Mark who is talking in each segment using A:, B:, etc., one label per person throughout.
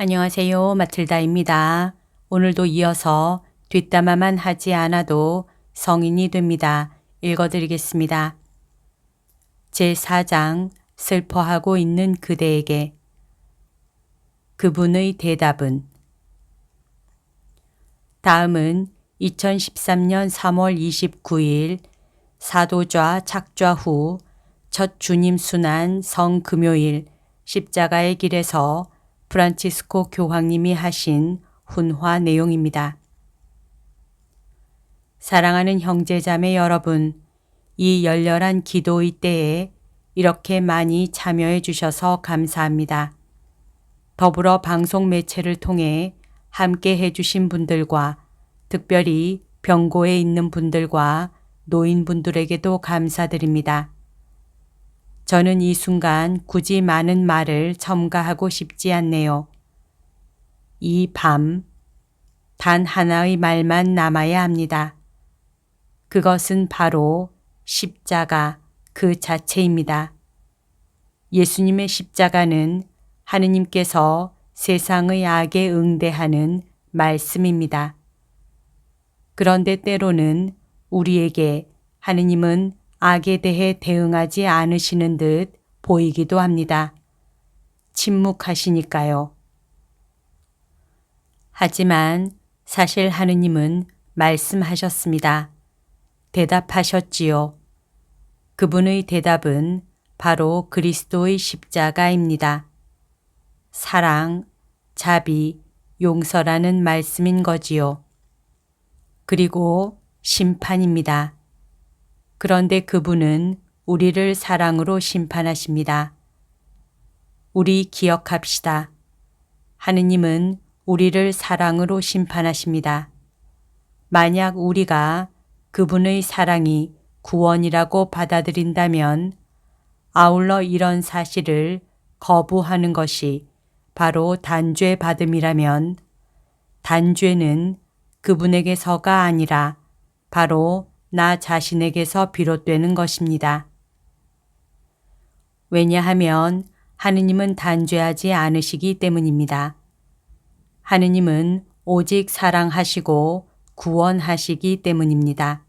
A: 안녕하세요. 마틀다입니다. 오늘도 이어서 뒷담화만 하지 않아도 성인이 됩니다. 읽어드리겠습니다. 제4장 슬퍼하고 있는 그대에게 그분의 대답은 다음은 2013년 3월 29일 사도좌 착좌 후 첫 주님 순환 성 금요일 십자가의 길에서 프란치스코 교황님이 하신 훈화 내용입니다. 사랑하는 형제자매 여러분, 이 열렬한 기도의 때에 이렇게 많이 참여해 주셔서 감사합니다. 더불어 방송 매체를 통해 함께 해주신 분들과 특별히 병고에 있는 분들과 노인분들에게도 감사드립니다. 저는 이 순간 굳이 많은 말을 첨가하고 싶지 않네요. 이 밤, 단 하나의 말만 남아야 합니다. 그것은 바로 십자가 그 자체입니다. 예수님의 십자가는 하느님께서 세상의 악에 응대하는 말씀입니다. 그런데 때로는 우리에게 하느님은 악에 대해 대응하지 않으시는 듯 보이기도 합니다. 침묵하시니까요. 하지만 사실 하느님은 말씀하셨습니다. 대답하셨지요. 그분의 대답은 바로 그리스도의 십자가입니다. 사랑, 자비, 용서라는 말씀인 거지요. 그리고 심판입니다. 그런데 그분은 우리를 사랑으로 심판하십니다. 우리 기억합시다. 하느님은 우리를 사랑으로 심판하십니다. 만약 우리가 그분의 사랑이 구원이라고 받아들인다면 아울러 이런 사실을 거부하는 것이 바로 단죄 받음이라면 단죄는 그분에게서가 아니라 바로 나 자신에게서 비롯되는 것입니다. 왜냐하면 하느님은 단죄하지 않으시기 때문입니다. 하느님은 오직 사랑하시고 구원하시기 때문입니다.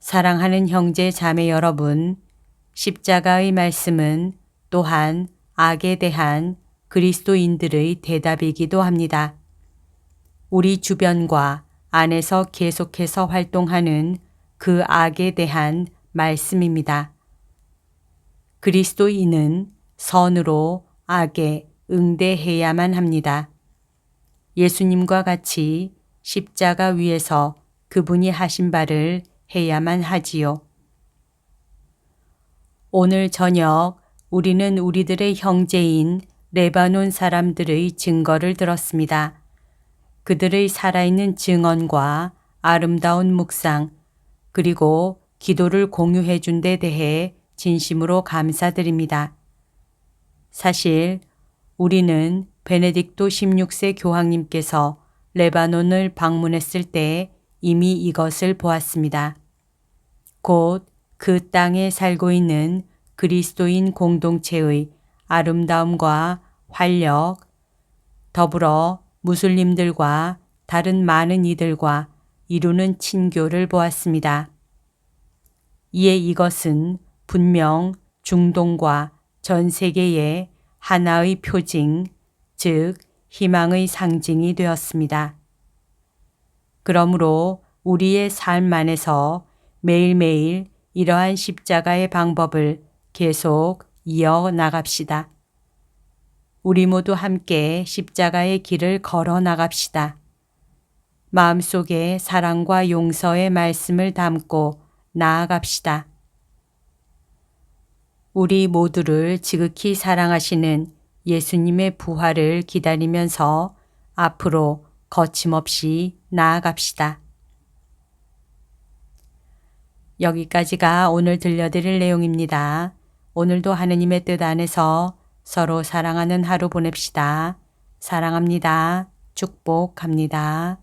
A: 사랑하는 형제 자매 여러분, 십자가의 말씀은 또한 악에 대한 그리스도인들의 대답이기도 합니다. 우리 주변과 안에서 계속해서 활동하는 그 악에 대한 말씀입니다. 그리스도인은 선으로 악에 응대해야만 합니다. 예수님과 같이 십자가 위에서 그분이 하신 바를 해야만 하지요. 오늘 저녁 우리는 우리들의 형제인 레바논 사람들의 증거를 들었습니다. 그들의 살아있는 증언과 아름다운 묵상, 그리고 기도를 공유해 준 데 대해 진심으로 감사드립니다. 사실 우리는 베네딕토 16세 교황님께서 레바논을 방문했을 때 이미 이것을 보았습니다. 곧 그 땅에 살고 있는 그리스도인 공동체의 아름다움과 활력, 더불어 무슬림들과 다른 많은 이들과 이루는 친교를 보았습니다. 이에 이것은 분명 중동과 전 세계의 하나의 표징, 즉 희망의 상징이 되었습니다. 그러므로 우리의 삶 안에서 매일매일 이러한 십자가의 방법을 계속 이어 나갑시다. 우리 모두 함께 십자가의 길을 걸어 나갑시다. 마음속에 사랑과 용서의 말씀을 담고 나아갑시다. 우리 모두를 지극히 사랑하시는 예수님의 부활을 기다리면서 앞으로 거침없이 나아갑시다. 여기까지가 오늘 들려드릴 내용입니다. 오늘도 하느님의 뜻 안에서 서로 사랑하는 하루 보냅시다. 사랑합니다. 축복합니다.